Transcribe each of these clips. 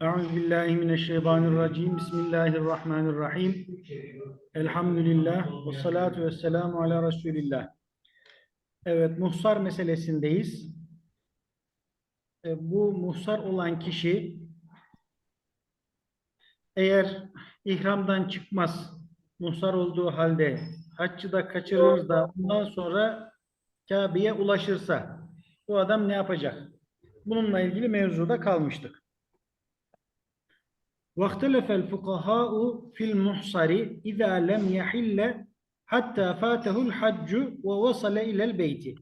Euzubillahimineşşeytanirracim. Bismillahirrahmanirrahim. Elhamdülillah. Ve salatu ve selamu ala Resulillah. Evet, muhsar meselesindeyiz. E, Bu muhsar olan kişi eğer ihramdan çıkmaz, muhsar olduğu halde haccı da kaçırır da ondan sonra Kabe'ye ulaşırsa bu adam ne yapacak? Bununla ilgili mevzuda kalmıştık. واختلف الفقهاء في المحصر إذا لم يحل حتى فاته الحج ووصل إلى البيت.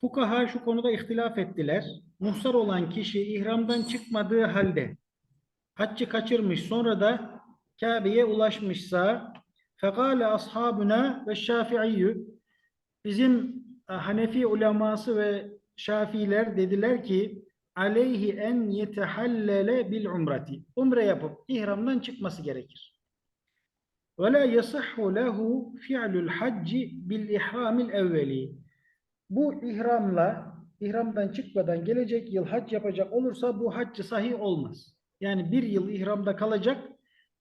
Fukaha şu konuda ihtilaf ettiler. Muhsar olan kişi ihramdan çıkmadığı halde haccı kaçırmış sonra da Kabe'ye ulaşmışsa fekale ashabuna ve şafi'iyyü bizim e, Hanefi uleması ve Şafiiler dediler ki aleyhi en yetehallele bil umreti. Umre yapıp ihramdan çıkması gerekir. Ve la yasihhu lehu fi'lul hacci bil ihramil evveli. Bu ihramla ihramdan çıkmadan gelecek yıl hac yapacak olursa bu haccı sahih olmaz. Yani bir yıl ihramda kalacak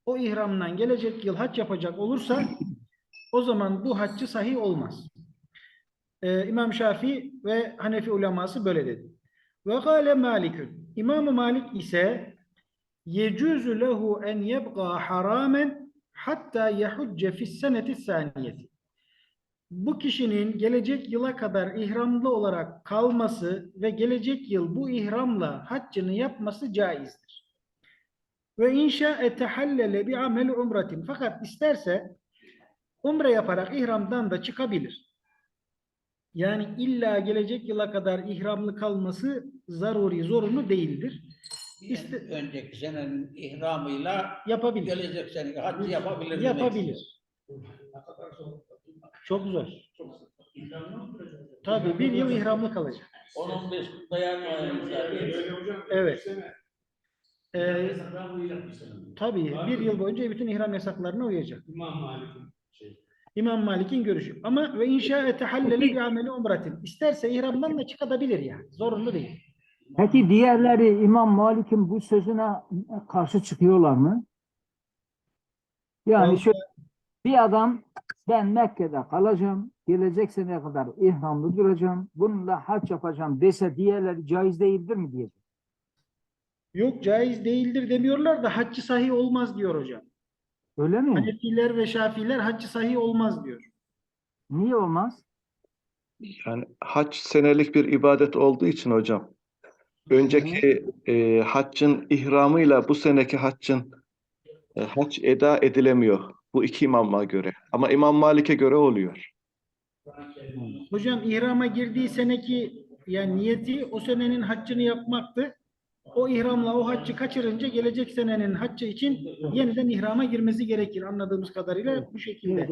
o ihramdan gelecek yıl hac yapacak olursa o zaman bu haccı sahih olmaz. Ee, İmam Şafii ve Hanefi uleması böyle dedi. Ve gâle Malikün. İmam Malik ise yecuzu lehu en yebqa haramen hatta yehucce fis saniyeti. Bu kişinin gelecek yıla kadar ihramlı olarak kalması ve gelecek yıl bu ihramla haccını yapması caizdir. Ve inşa etehallele bi amel umretin. Fakat isterse umre yaparak ihramdan da çıkabilir. Yani illa gelecek yıla kadar ihramlı kalması zaruri, zorunlu değildir. Bir İşte- önceki senenin ihramıyla Yapabilir. gelecek sene haccı yapabilir. Yapabilir. Çok zor. Tabii bir yıl ihramlı kalacak. Onun beş dayanmayacak. Evet. Ee, tabii bir yıl boyunca bütün ihram yasaklarına uyacak. İmam Malik'in. İmam Malik'in görüşü. Ama ve inşa etehalleli bi ameli umretin. İsterse ihramdan da çıkabilir yani. Zorunlu değil. Peki diğerleri İmam Malik'in bu sözüne karşı çıkıyorlar mı? Yani şöyle bir adam ben Mekke'de kalacağım, gelecek seneye kadar ihramlı duracağım, bununla hac yapacağım dese diğerleri caiz değildir mi diyecek. Yok caiz değildir demiyorlar da haccı sahih olmaz diyor hocam. Öyle mi? Hanefiler ve Şafiler haccı sahih olmaz diyor. Niye olmaz? Yani hac senelik bir ibadet olduğu için hocam. Önceki e, haccın ihramıyla bu seneki haccın e, hac eda edilemiyor. Bu iki imama göre. Ama İmam Malik'e göre oluyor. Hocam ihrama girdiği seneki yani niyeti o senenin haccını yapmaktı. O ihramla o haccı kaçırınca gelecek senenin haccı için yeniden ihrama girmesi gerekir anladığımız kadarıyla bu şekilde.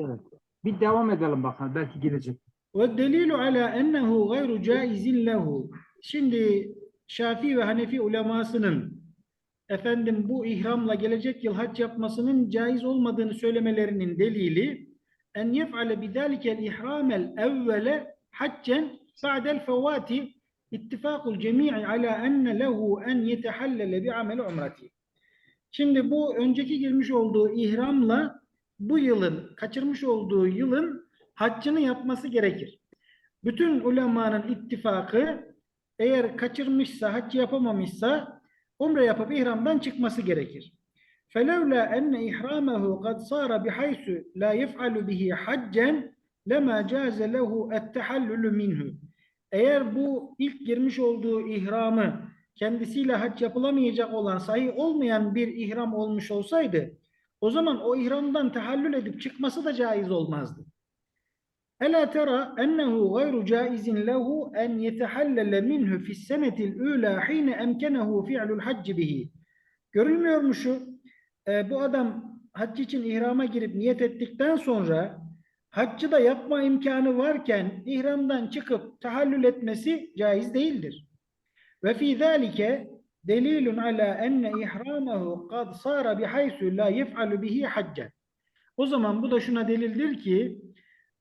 Bir devam edelim bakalım belki gelecek. Ve delilu ala ennehu gayru caizin lehu. Şimdi Şafii ve Hanefi ulemasının efendim bu ihramla gelecek yıl hac yapmasının caiz olmadığını söylemelerinin delili en yef'ale bidalikel ihramel evvele haccen ba'del fevati ittifakul cemi'i ala enne lehu en yetehallele bi amel umreti. Şimdi bu önceki girmiş olduğu ihramla bu yılın kaçırmış olduğu yılın haccını yapması gerekir. Bütün ulemanın ittifakı eğer kaçırmışsa, hac yapamamışsa umre yapıp ihramdan çıkması gerekir. فَلَوْلَا أَنَّ إِحْرَامَهُ قَدْ صَارَ بِحَيْثُ لَا يَفْعَلُ بِهِ حَجًّا لَمَا جَازَ لَهُ التَّحَلُّلُ مِنْهُ eğer bu ilk girmiş olduğu ihramı kendisiyle hac yapılamayacak olan, sahih olmayan bir ihram olmuş olsaydı o zaman o ihramdan tahallül edip çıkması da caiz olmazdı. Ela tera ennehu gayru caizin lehu en yetehallele minhu fis senetil ula hine emkenehu fi'lul hacc bihi. Görülmüyor mu şu? Ee, bu adam hac için ihrama girip niyet ettikten sonra haccı da yapma imkanı varken ihramdan çıkıp tahallül etmesi caiz değildir. Ve fi zalike delilun ala enne ihramahu kad sara bihaysu la yef'alu bihi haccen. O zaman bu da şuna delildir ki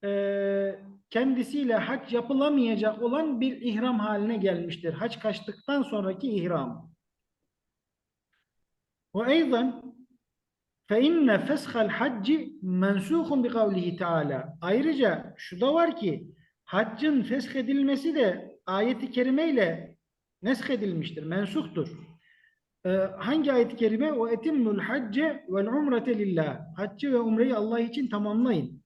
e, kendisiyle hac yapılamayacak olan bir ihram haline gelmiştir. Hac kaçtıktan sonraki ihram. Ve eyzen فإن فسخ الحج منسوخ بقوله تعالى. Ayrıca şu da var ki haccın feshedilmesi de ayeti kerimeyle neshedilmiştir, mensuhtur. Ee, hangi ayet-i kerime? O etimmul hacce vel umrete lillah. Haccı ve umreyi Allah için tamamlayın.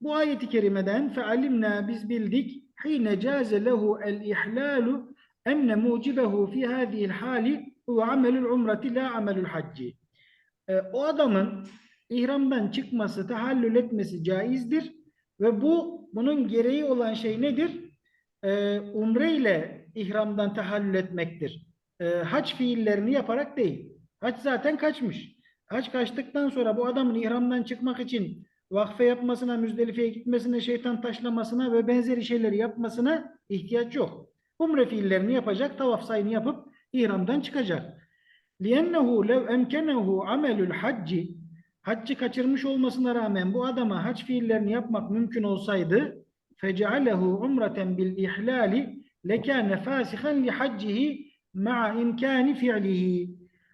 Bu ayeti kerimeden fealimna biz bildik hine caze lehu el ihlalu enne mucibehu fi hadihi'l hali ve amelul umreti la amelul hacci. Ee, o adamın ihramdan çıkması, tahallül etmesi caizdir ve bu bunun gereği olan şey nedir? Ee, umre ile ihramdan tahallül etmektir. Ee, hac fiillerini yaparak değil. Hac zaten kaçmış. Hac kaçtıktan sonra bu adamın ihramdan çıkmak için vakfe yapmasına, Müzdelife'ye gitmesine, şeytan taşlamasına ve benzeri şeyleri yapmasına ihtiyaç yok. Umre fiillerini yapacak, tavaf sayını yapıp ihramdan çıkacak. لِيَنَّهُ لَوْ اَمْكَنَهُ عَمَلُ الْحَجِّ Haccı kaçırmış olmasına rağmen bu adama hac fiillerini yapmak mümkün olsaydı فَجَعَلَهُ عُمْرَةً بِالْاِحْلَالِ لَكَانَ فَاسِخًا لِحَجِّهِ مَعَ اِمْكَانِ فِعْلِهِ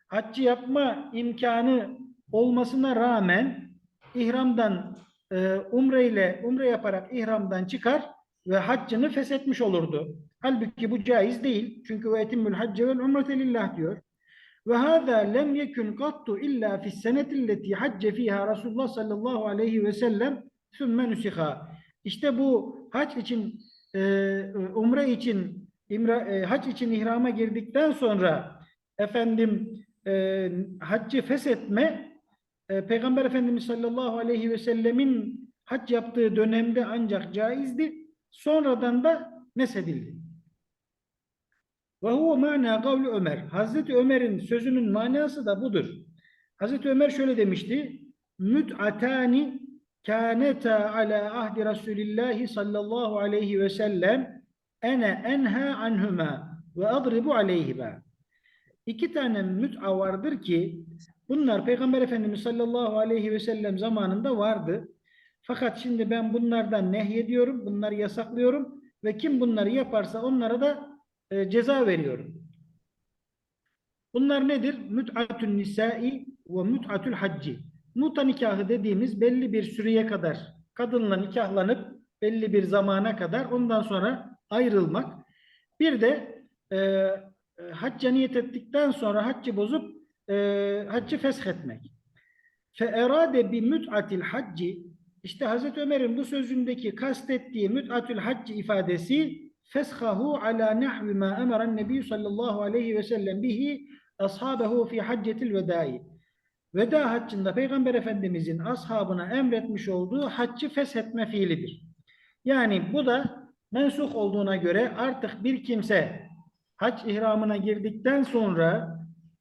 Haccı yapma imkanı olmasına rağmen ihramdan e, umre ile umre yaparak ihramdan çıkar ve haccını feshetmiş olurdu. Halbuki bu caiz değil. Çünkü ve etimmül hacce vel umrete lillah diyor. Ve hâzâ lem yekun kattu illa fis senetilleti hacce fiha Resulullah sallallahu aleyhi ve sellem sümme nusiha. İşte bu hac için e, umre için imra, e, hac için ihrama girdikten sonra efendim e, haccı feshetme e, Peygamber Efendimiz sallallahu aleyhi ve sellemin hac yaptığı dönemde ancak caizdi. Sonradan da nesedildi. Ve huve mana kavlu Ömer. Hazreti Ömer'in sözünün manası da budur. Hazreti Ömer şöyle demişti. Müt'atani kâneta ala ahdi Resulillahi sallallahu aleyhi ve sellem ene enha anhuma ve adribu aleyhima. İki tane müt'a vardır ki bunlar Peygamber Efendimiz sallallahu aleyhi ve sellem zamanında vardı. Fakat şimdi ben bunlardan nehyediyorum, bunları yasaklıyorum ve kim bunları yaparsa onlara da e, ceza veriyorum. Bunlar nedir? Müt'atün nisai ve müt'atül hacci. Muta nikahı dediğimiz belli bir süreye kadar kadınla nikahlanıp belli bir zamana kadar ondan sonra ayrılmak. Bir de e, e, hacca niyet ettikten sonra haccı bozup e, haccı feshetmek. Fe erade bi müt'atil hacci işte Hazreti Ömer'in bu sözündeki kastettiği müt'atül hacci ifadesi feshahu ala nahvi ma emaren nebi sallallahu aleyhi ve sellem bihi ashabehu fi haccetil vedai. Veda haccında Peygamber Efendimizin ashabına emretmiş olduğu haccı feshetme fiilidir. Yani bu da mensuh olduğuna göre artık bir kimse hac ihramına girdikten sonra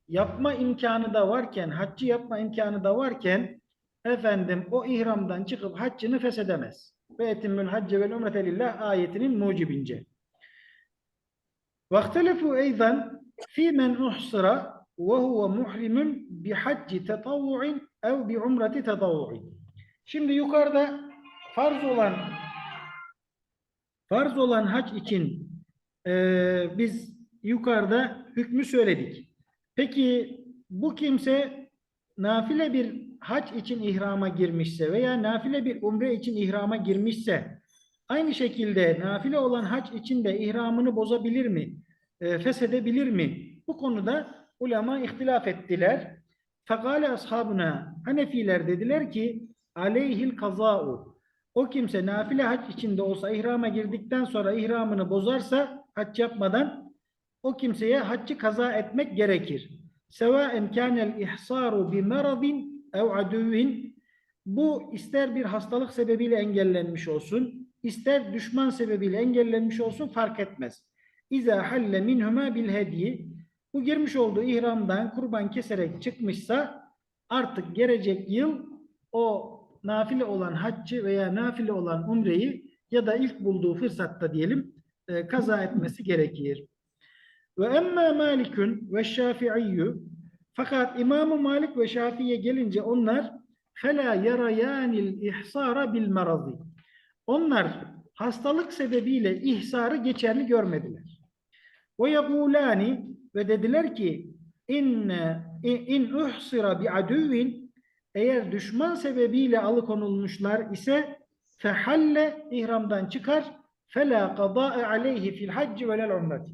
yapma imkanı da varken, haccı yapma imkanı da varken efendim o ihramdan çıkıp haccını feshedemez. Ve etimmül hacce vel umrete lillah ayetinin mucibince. واختلفوا أيضا في من أحصر وهو محرم بحج تطوع أو بعمرة تطوع. Şimdi yukarıda farz olan farz olan hac için e, biz yukarıda hükmü söyledik. Peki bu kimse nafile bir hac için ihrama girmişse veya nafile bir umre için ihrama girmişse aynı şekilde nafile olan hac için de ihramını bozabilir mi? E, feshedebilir mi? Bu konuda ulema ihtilaf ettiler. Fekale ashabına Hanefiler dediler ki aleyhil kaza'u o kimse nafile hac içinde olsa ihrama girdikten sonra ihramını bozarsa hac yapmadan o kimseye haccı kaza etmek gerekir. Sevaen kânel ihsaru bi meradin ev aduvin bu ister bir hastalık sebebiyle engellenmiş olsun, ister düşman sebebiyle engellenmiş olsun fark etmez. İza halle minhuma bil hediyi bu girmiş olduğu ihramdan kurban keserek çıkmışsa artık gelecek yıl o nafile olan haccı veya nafile olan umreyi ya da ilk bulduğu fırsatta diyelim e, kaza etmesi gerekir. Ve emme Malikün ve Şafiiyyü fakat İmam Malik ve Şafii'ye gelince onlar fela yarayanil ihsara bil marazi. Onlar hastalık sebebiyle ihsarı geçerli görmediler. Ve yekulani ve dediler ki in in uhsira bi aduvin eğer düşman sebebiyle alıkonulmuşlar ise fehalle ihramdan çıkar fela qada'a aleyhi fil hacci ve lel umreti.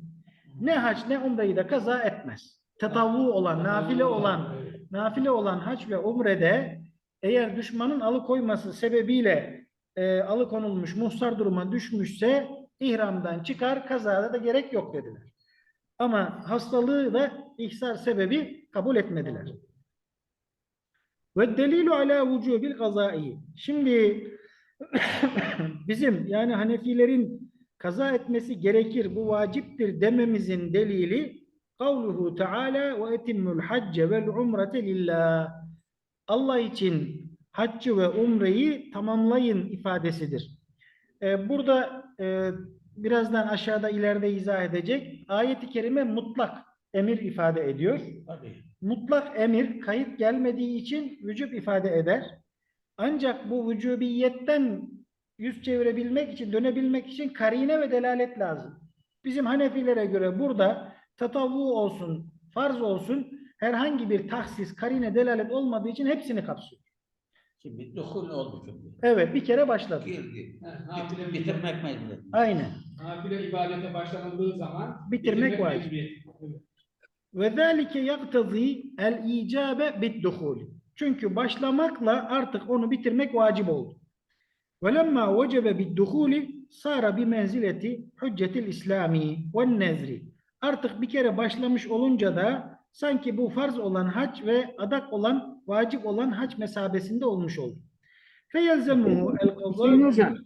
Ne hac ne umreyi de kaza etmez. Tetavu olan, nafile olan, nafile olan hac ve umrede eğer düşmanın alıkoyması sebebiyle e, alıkonulmuş, muhsar duruma düşmüşse ihramdan çıkar, kazada da gerek yok dediler. Ama hastalığı da ihsar sebebi kabul etmediler. Ve delilu ala vücubil kazai. Şimdi bizim yani Hanefilerin kaza etmesi gerekir, bu vaciptir dememizin delili kavluhu Teala ve etimmül hacce vel umrete lillah. Allah için haccı ve umreyi tamamlayın ifadesidir. Ee, burada e, birazdan aşağıda ileride izah edecek. Ayet-i kerime mutlak emir ifade ediyor. Tabii. Mutlak emir kayıt gelmediği için vücub ifade eder. Ancak bu vücubiyetten yüz çevirebilmek için, dönebilmek için karine ve delalet lazım. Bizim Hanefilere göre burada tatavu olsun, farz olsun herhangi bir tahsis, karine, delalet olmadığı için hepsini kapsıyor. Şimdi duhul oldu çünkü. Evet, bir kere başladı. Girdi. Ha, nafile Bit- bitirmek mecbur. Aynen. Nafile ibadete başlanıldığı zaman Bitirmek vacip. mecburiyeti. Evet. Ve zâlike yaktazî el icabe bid-duhul. Çünkü başlamakla artık onu bitirmek vacip oldu. Ve lemma vecebe bid-duhuli sara bi menzileti hüccetil İslami ve nezri. Artık bir kere başlamış olunca da sanki bu farz olan hac ve adak olan, vacip olan hac mesabesinde olmuş oldu. Feyelzemuhu el Hüseyin Hocam.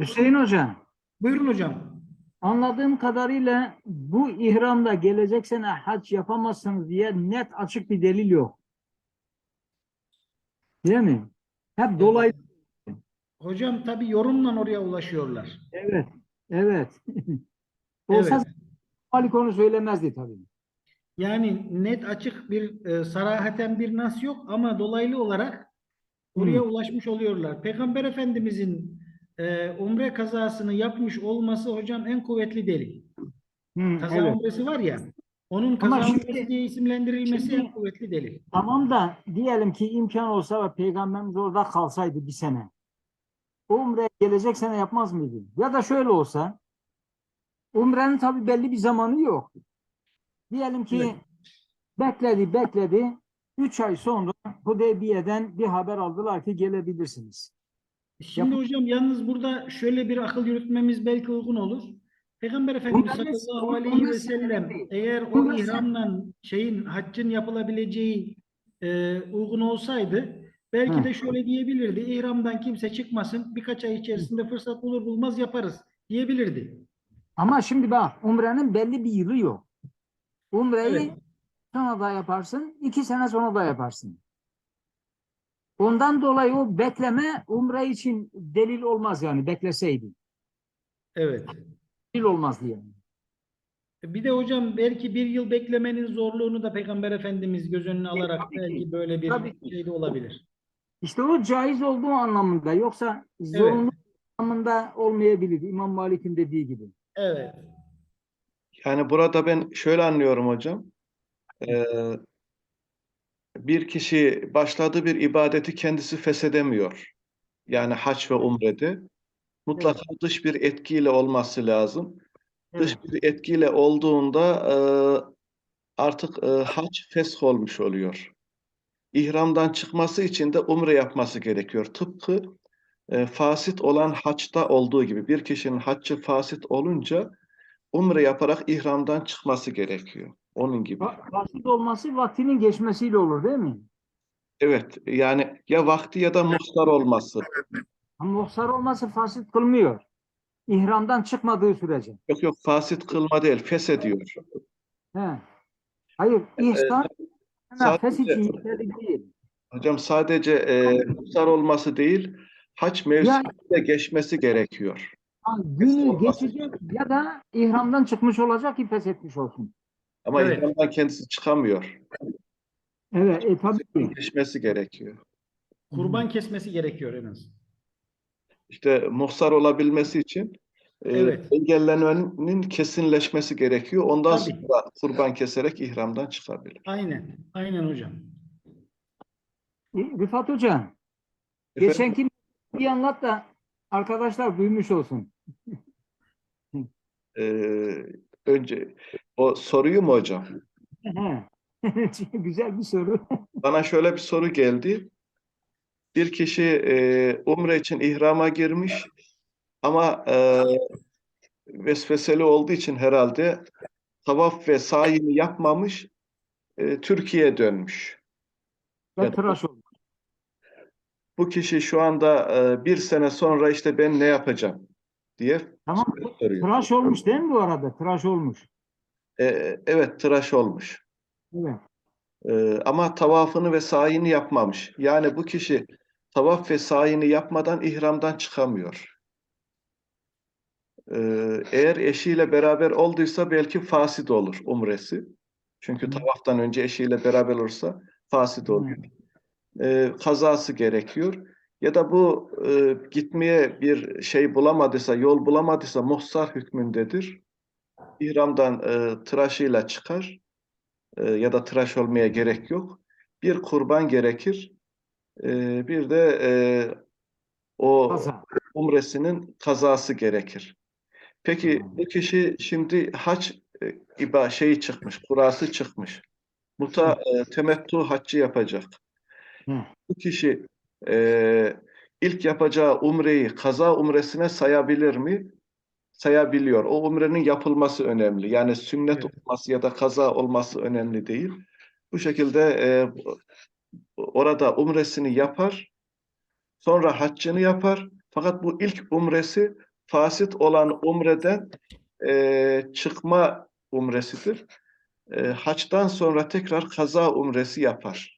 Hüseyin Hocam, Buyurun hocam. anladığım kadarıyla bu ihramda gelecek sene hac yapamazsınız diye net açık bir delil yok. Değil mi? Hep dolaylı. Hocam tabi yorumla oraya ulaşıyorlar. Evet, evet. Olsa Malik onu söylemezdi tabii. Yani net açık bir e, sarahaten bir nas yok ama dolaylı olarak oraya ulaşmış oluyorlar. Peygamber Efendimizin e, umre kazasını yapmış olması hocam en kuvvetli delil. Hı, Kaza evet. umresi var ya onun kaza şimdi- umresi diye isimlendirilmesi şimdi- en kuvvetli delil. Tamam da diyelim ki imkan olsa ve peygamberimiz orada kalsaydı bir sene. Umre gelecek sene yapmaz mıydı? Ya da şöyle olsa umrenin tabii belli bir zamanı yok. Diyelim ki Evet. bekledi bekledi. Üç ay sonra Hudeybiye'den bir haber aldılar ki gelebilirsiniz. Şimdi Yap- hocam yalnız burada şöyle bir akıl yürütmemiz belki uygun olur. Peygamber Efendimiz sallallahu aleyhi ve sellem eğer o ihramla şeyin haccın yapılabileceği e, uygun olsaydı belki Hı. de şöyle diyebilirdi. İhramdan kimse çıkmasın. Birkaç ay içerisinde fırsat bulur bulmaz yaparız diyebilirdi. Ama şimdi bak umrenin belli bir yılı yok. Umreyi Evet. sonra da yaparsın, iki sene sonra da yaparsın. Ondan dolayı o bekleme umre için delil olmaz yani bekleseydi. Evet. Delil olmaz diye. Bir de hocam belki bir yıl beklemenin zorluğunu da Peygamber Efendimiz göz önüne alarak tabii ki. belki böyle bir Tabii ki. şey de olabilir. İşte o caiz olduğu anlamında yoksa zorunlu anlamında olmayabilir. İmam Malik'in dediği gibi. Evet. Yani burada ben şöyle anlıyorum hocam. Ee, bir kişi başladığı bir ibadeti kendisi feshedemiyor. Yani hac ve umrede. Mutlaka dış bir etkiyle olması lazım. Dış Evet. bir etkiyle olduğunda e, artık e, hac fesh olmuş oluyor. İhramdan çıkması için de umre yapması gerekiyor. Tıpkı e, fasit olan haçta olduğu gibi bir kişinin haccı fasit olunca umre yaparak ihramdan çıkması gerekiyor. Onun gibi. Va- Vakit olması vaktinin geçmesiyle olur değil mi? Evet, yani ya vakti ya da muhtar olması. Ama muhsar olması fasit kılmıyor. İhramdan çıkmadığı sürece. Yok yok fasit kılma değil, feshediyor. He. Hayır, ihsan sadece- fes için değil. Hocam sadece e, muhtar olması değil, hac mevsiminde geçmesi gerekiyor. Günü geçecek ya da ihramdan çıkmış olacak ki pes etmiş olsun. Ama Evet. ihramdan kendisi çıkamıyor. Evet, e, tabii ki. Geçmesi gerekiyor. Kurban kesmesi gerekiyor en az. işte muhsar olabilmesi için e, Evet. engellenmenin kesinleşmesi gerekiyor. Ondan Tabii. sonra kurban keserek ihramdan çıkabilir. Aynen. Aynen hocam. E, Rıfat Hocam, Efendim? geçenki bir anlat da arkadaşlar duymuş olsun. Ee, önce o soruyu mu hocam? Güzel bir soru. Bana şöyle bir soru geldi. Bir kişi e, umre için ihrama girmiş ama e, vesveseli olduğu için herhalde tavaf ve sayini yapmamış, e, Türkiye'ye dönmüş. Evet. tıraş oldum. Bu kişi şu anda e, bir sene sonra işte ben ne yapacağım diye Tamam. soruyor. Tıraş olmuş değil mi bu arada? Tıraş olmuş. E, evet tıraş olmuş. Evet. Ee, ama tavafını ve sayini yapmamış. Yani bu kişi tavaf ve sayini yapmadan ihramdan çıkamıyor. Ee, eğer eşiyle beraber olduysa belki fasit olur umresi. Çünkü Hı. tavaftan önce eşiyle beraber olursa fasit oluyor. Ee, kazası gerekiyor. Ya da bu e, gitmeye bir şey bulamadıysa, yol bulamadıysa muhsar hükmündedir. İhramdan e, tıraşıyla çıkar e, ya da tıraş olmaya gerek yok. Bir kurban gerekir. E, bir de e, o Kaza. umresinin kazası gerekir. Peki bu kişi şimdi hac e, iba şeyi çıkmış, kurası çıkmış. Muta e, temettu haccı yapacak. Hı. Bu kişi e, ilk yapacağı umreyi kaza umresine sayabilir mi? Sayabiliyor. O umrenin yapılması önemli. Yani sünnet Evet. olması ya da kaza olması önemli değil. Bu şekilde e, orada umresini yapar, sonra haccını yapar. Fakat bu ilk umresi fasit olan umreden e, çıkma umresidir. E, haçtan sonra tekrar kaza umresi yapar.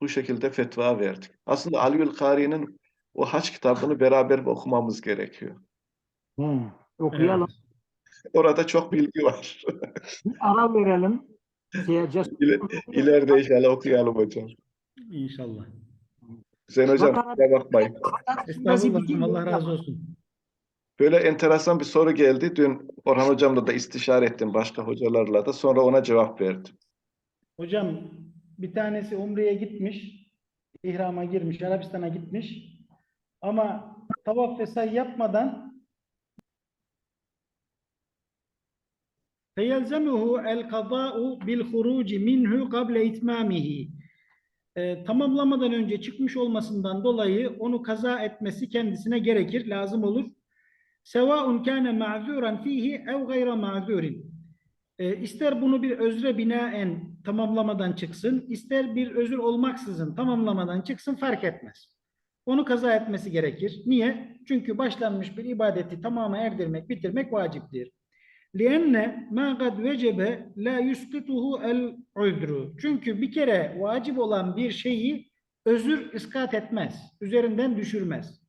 Bu şekilde fetva verdik. Aslında Aliül Kari'nin o haç kitabını beraber okumamız gerekiyor. Hı. Okuyalım. Orada çok bilgi var. Bir ara verelim. İleride inşallah okuyalım hocam. İnşallah. Hüseyin hocam kusura bakmayın. Estağfurullah. Allah razı olsun. Böyle enteresan bir soru geldi. Dün Orhan hocamla da istişare ettim başka hocalarla da. Sonra ona cevap verdim. Hocam bir tanesi Umre'ye gitmiş, ihrama girmiş, Arabistan'a gitmiş. Ama tavaf ve say yapmadan feyelzemuhu el kaza'u bil huruci minhu kable itmamihi ee, tamamlamadan önce çıkmış olmasından dolayı onu kaza etmesi kendisine gerekir, lazım olur. Sevaun kâne ma'zuran fihi ev gayra ma'zurin. E, ister bunu bir özre binaen tamamlamadan çıksın, ister bir özür olmaksızın tamamlamadan çıksın fark etmez. Onu kaza etmesi gerekir. Niye? Çünkü başlanmış bir ibadeti tamama erdirmek, bitirmek vaciptir. لِأَنَّ مَا قَدْ وَجَبَ لَا يُسْقِطُهُ الْعُذْرُ Çünkü bir kere vacip olan bir şeyi özür iskat etmez, üzerinden düşürmez.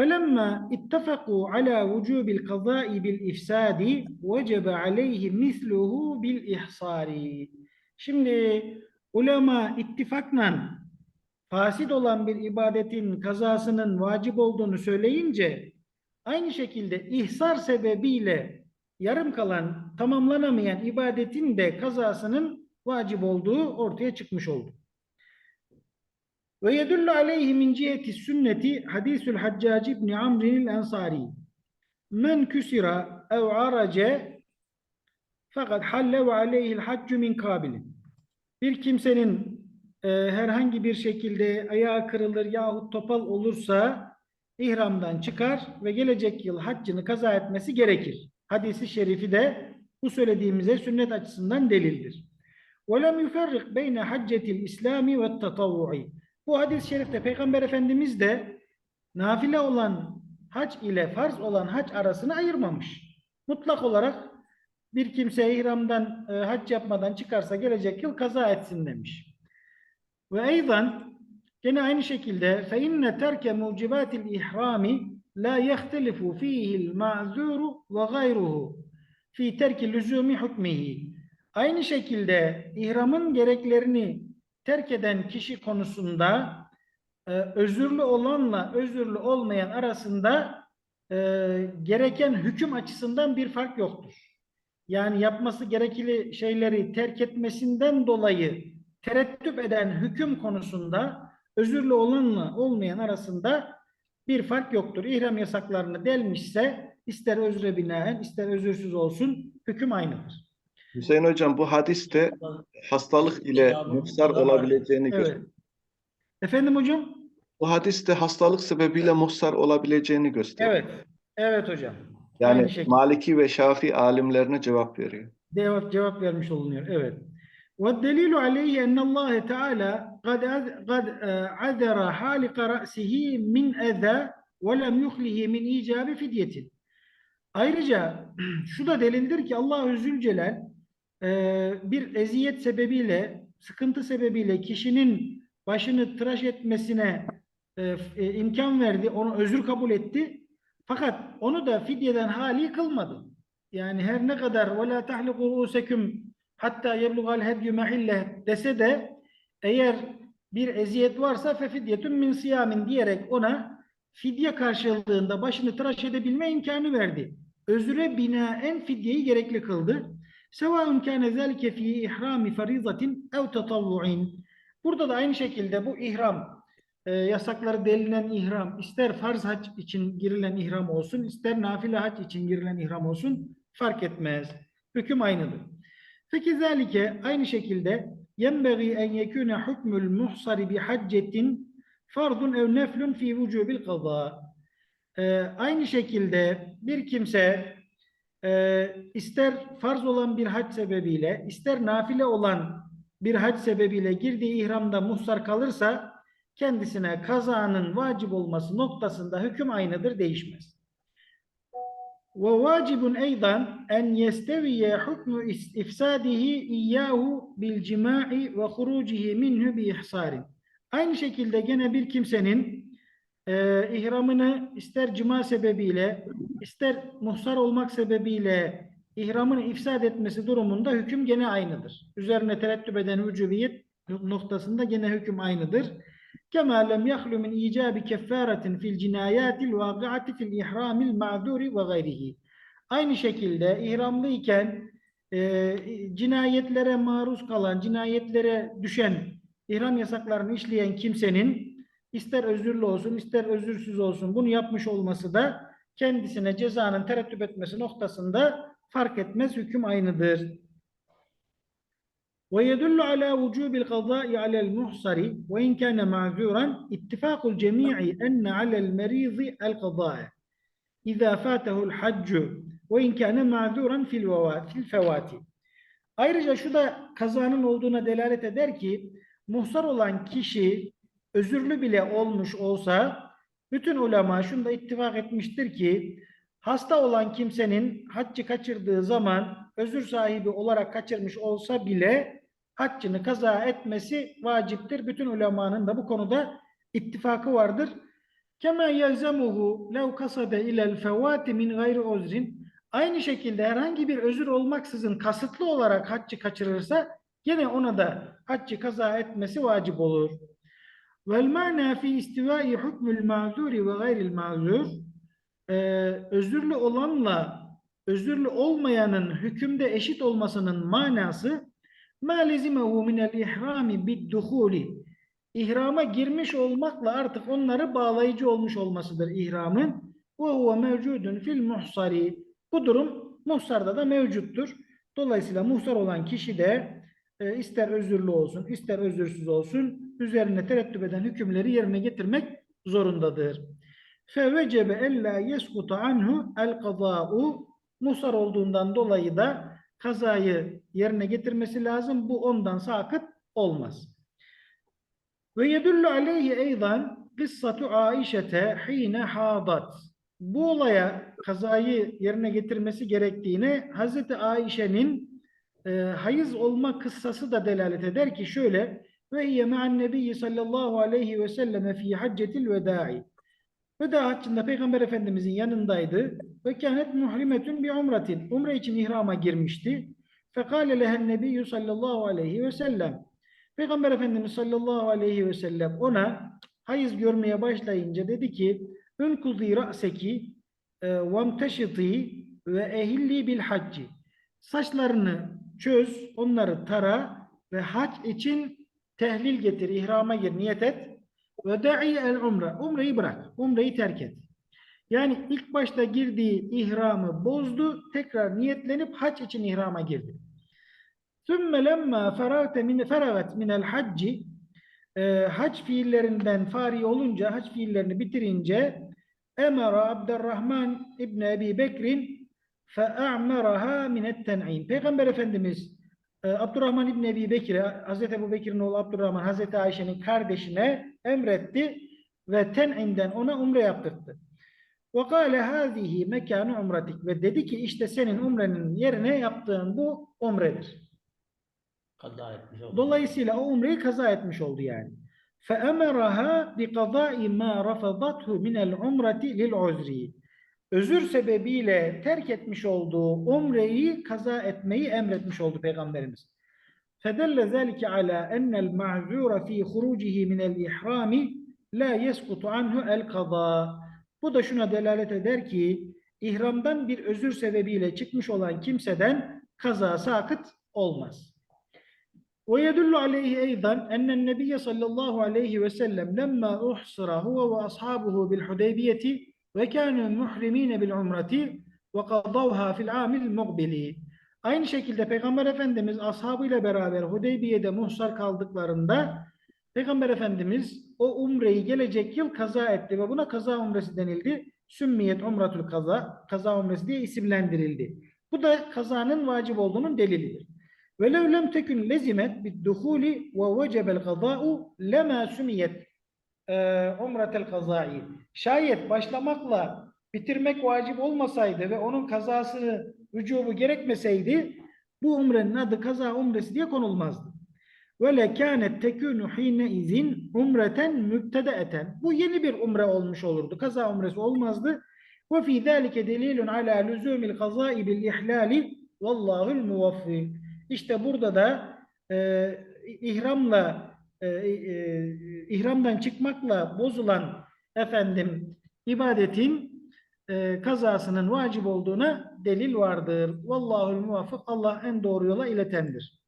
فَلَمَّا اتَّفَقُوا عَلَى وُجُوبِ الْقَضَاءِ بِالْاِفْسَادِ وَجَبَ عَلَيْهِ مِثْلُهُ بِالْاِحْصَارِ Şimdi ulema ittifakla fasit olan bir ibadetin kazasının vacip olduğunu söyleyince aynı şekilde ihsar sebebiyle yarım kalan, tamamlanamayan ibadetin de kazasının vacip olduğu ortaya çıkmış oldu. Ve yedullu aleyhi min ciheti sünneti hadisul Haccac ibn Amr'il Ensari. Men küsira ev arace fakat halle ve aleyhil haccu min kabilin. Bir kimsenin e, herhangi bir şekilde ayağı kırılır yahut topal olursa ihramdan çıkar ve gelecek yıl haccını kaza etmesi gerekir. Hadisi şerifi de bu söylediğimize sünnet açısından delildir. وَلَمْ يُفَرِّقْ بَيْنَ حَجَّةِ الْإِسْلَامِ وَالتَّطَوُّعِ Bu hadis-i şerifte Peygamber Efendimiz de nafile olan hac ile farz olan hac arasını ayırmamış. Mutlak olarak bir kimse ihramdan e, hac yapmadan çıkarsa gelecek yıl kaza etsin demiş. Ve eydan gene aynı şekilde fe inne terke mucibatil ihrami la yehtelifu fihi ma'zuru ve gayruhu fi terki lüzumi hukmihi. Aynı şekilde ihramın gereklerini terk eden kişi konusunda e, özürlü olanla özürlü olmayan arasında e, gereken hüküm açısından bir fark yoktur. Yani yapması gerekli şeyleri terk etmesinden dolayı tereddüt eden hüküm konusunda özürlü olanla olmayan arasında bir fark yoktur. İhram yasaklarını delmişse ister özre binaen ister özürsüz olsun hüküm aynıdır. Hüseyin Hocam bu hadiste hastalık ile muhsar olabileceğini Evet. gösteriyor. Efendim hocam? Bu hadiste hastalık sebebiyle muhsar olabileceğini gösteriyor. Evet. Evet hocam. Yani. Maliki ve Şafii alimlerine cevap veriyor. Cevap cevap vermiş olunuyor. Evet. Ve delilu aleyhi enne Allah Teala kad kad e, adara halika ra'sihi min eza ve lem yuhlihi min icabi fidyetin. Ayrıca şu da delildir ki Allah Zülcelal e, bir eziyet sebebiyle, sıkıntı sebebiyle kişinin başını tıraş etmesine e, imkan verdi, onu özür kabul etti Fakat onu da fidyeden hali kılmadı. Yani her ne kadar وَلَا تَحْلِقُوا رُؤُسَكُمْ hatta yeblugal hedyu mahille dese de eğer bir eziyet varsa fefidyetun min siyamin diyerek ona fidye karşılığında başını tıraş edebilme imkanı verdi. Özüre binaen fidyeyi gerekli kıldı. Sevaun kâne zelike fî ihrami farizatin ev tatavvu'in. Burada da aynı şekilde bu ihram e, yasakları delinen ihram ister farz hac için girilen ihram olsun ister nafile hac için girilen ihram olsun fark etmez. Hüküm aynıdır. Fekizalike aynı şekilde yenbeği en yekune hukmul muhsari bi haccetin fardun ev neflun fi vücubil kaza. Ee, aynı şekilde bir kimse e, ister farz olan bir hac sebebiyle ister nafile olan bir hac sebebiyle girdiği ihramda muhsar kalırsa kendisine kazanın vacip olması noktasında hüküm aynıdır, değişmez. Ve vacibun eydan en yesteviye hükmü ifsadihi iyyahu bil cima'i ve hurucihi minhu bi ihsarin. Aynı şekilde gene bir kimsenin e, ihramını ister cima sebebiyle ister muhsar olmak sebebiyle ihramını ifsad etmesi durumunda hüküm gene aynıdır. Üzerine terettüp eden vücubiyet noktasında gene hüküm aynıdır. كما لم يخلو من إيجاب كفارة في الجنايات الواقعة في الإحرام المعذور وغيره. Aynı şekilde ihramlıyken e, cinayetlere maruz kalan, cinayetlere düşen, ihram yasaklarını işleyen kimsenin ister özürlü olsun, ister özürsüz olsun bunu yapmış olması da kendisine cezanın terettüp etmesi noktasında fark etmez, hüküm aynıdır. ويدل على وجوب القضاء على المحصر وإن كان معذورا اتفاق الجميع أن على المريض القضاء إذا فاته الحج وإن كان معذورا في الووا- في الفوات. Ayrıca şu da kazanın olduğuna delalet eder ki muhsar olan kişi özürlü bile olmuş olsa bütün ulema şunda ittifak etmiştir ki hasta olan kimsenin haccı kaçırdığı zaman özür sahibi olarak kaçırmış olsa bile haccını kaza etmesi vaciptir. Bütün ulemanın da bu konuda ittifakı vardır. Kema yelzemuhu lev kasade ilel fevati min gayri uzrin. Aynı şekilde herhangi bir özür olmaksızın kasıtlı olarak haccı kaçırırsa gene ona da haccı kaza etmesi vacip olur. Vel mana fi istivai hukmul ma'zuri ve gayril ma'zur. Ee, özürlü olanla özürlü olmayanın hükümde eşit olmasının manası ma lezimehu minel ihrami bid-duhuli İhrama girmiş olmakla artık onları bağlayıcı olmuş olmasıdır ihramın. Huve mevcudun fil muhsari. Bu durum muhsarda da mevcuttur. Dolayısıyla muhsar olan kişi de e, ister özürlü olsun, ister özürsüz olsun üzerine terettüp eden hükümleri yerine getirmek zorundadır. Fevecebe ella yeskuta anhu el muhsar olduğundan dolayı da kazayı yerine getirmesi lazım. Bu ondan sakıt olmaz. Ve yedullu aleyhi eydan kıssatu Aişete hine hadat. Bu olaya kazayı yerine getirmesi gerektiğine Hazreti Ayşe'nin e, hayız olma kıssası da delalet eder ki şöyle ve hiye ma'an nebiyyi sallallahu aleyhi ve selleme fi haccetil veda'i. Veda haccında Peygamber Efendimizin yanındaydı ve kânet muhrimetun bi umretin. Umre için ihrama girmişti. Fekâle lehen nebiyyü sallallahu aleyhi ve sellem. Peygamber Efendimiz sallallahu aleyhi ve sellem ona hayız görmeye başlayınca dedi ki Ülkuzi ra'seki e, vemteşiti ve ehilli bil hacci. Saçlarını çöz, onları tara ve hac için tehlil getir, ihrama gir, niyet et. Ve da'i el umre. Umreyi bırak. Umreyi terk et. Yani ilk başta girdiği ihramı bozdu. Tekrar niyetlenip hac için ihrama girdi. Sümme lemma ferate min feragat minel hacci e, hac fiillerinden fari olunca, hac fiillerini bitirince emara Abdurrahman İbn Ebi Bekrin fe'a'meraha minet ten'in. Peygamber Efendimiz e, Abdurrahman İbn Ebi Bekir'e, Hazreti Ebu Bekir'in oğlu Abdurrahman, Hazreti Ayşe'nin kardeşine emretti ve ten'inden ona umre yaptırdı. Ve kâle hâzihi mekânu umretik ve dedi ki işte senin umrenin yerine yaptığın bu umredir. Kaza etmiş oldu. Dolayısıyla o umreyi kaza etmiş oldu yani. فَأَمَرَهَا بِقَضَاءِ مَا رَفَضَتْهُ مِنَ الْعُمْرَةِ لِلْعُذْرِ Özür sebebiyle terk etmiş olduğu umreyi kaza etmeyi emretmiş oldu Peygamberimiz. فَدَلَّ ذَلِكَ عَلَى أَنَّ الْمَعْذُورَ ف۪ي خُرُوجِهِ مِنَ الْإِحْرَامِ لَا يَسْقُطُ عَنْهُ الْقَضَاء Bu da şuna delalet eder ki ihramdan bir özür sebebiyle çıkmış olan kimseden kaza sakıt olmaz. ويدل عليه أيضا أن النبي صلى الله عليه وسلم لما أحصر هو وأصحابه بالحديبية وكانوا محرمين بالعمرة وقضوها في العام المقبل Aynı şekilde Peygamber Efendimiz ashabıyla beraber Hudeybiye'de muhsar kaldıklarında Peygamber Efendimiz o umreyi gelecek yıl kaza etti ve buna kaza umresi denildi. Sümmiyet umratül kaza, kaza umresi diye isimlendirildi. Bu da kazanın vacip olduğunun delilidir. Ve lev lem tekün lezimet bid duhuli ve vecebel gaza'u lema sümiyet e, umratel kazai. Şayet başlamakla bitirmek vacip olmasaydı ve onun kazasını vücubu gerekmeseydi bu umrenin adı kaza umresi diye konulmazdı. Ve le kânet tekûnü hîne izin umreten mübtedeeten. Bu yeni bir umre olmuş olurdu. Kaza umresi olmazdı. Ve fî zâlike delîlun alâ lüzûmil kazâi bil ihlâli vallâhul muvaffi. İşte burada da e, ihramla e, e, ihramdan çıkmakla bozulan efendim ibadetin e, kazasının vacip olduğuna delil vardır. Vallahul muvaffak. Allah en doğru yola iletendir.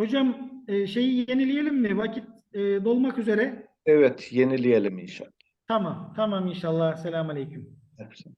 Hocam e, şeyi yenileyelim mi? Vakit e, dolmak üzere. Evet, yenileyelim inşallah. Tamam. Tamam inşallah. Selamun Aleyküm. Hepsini.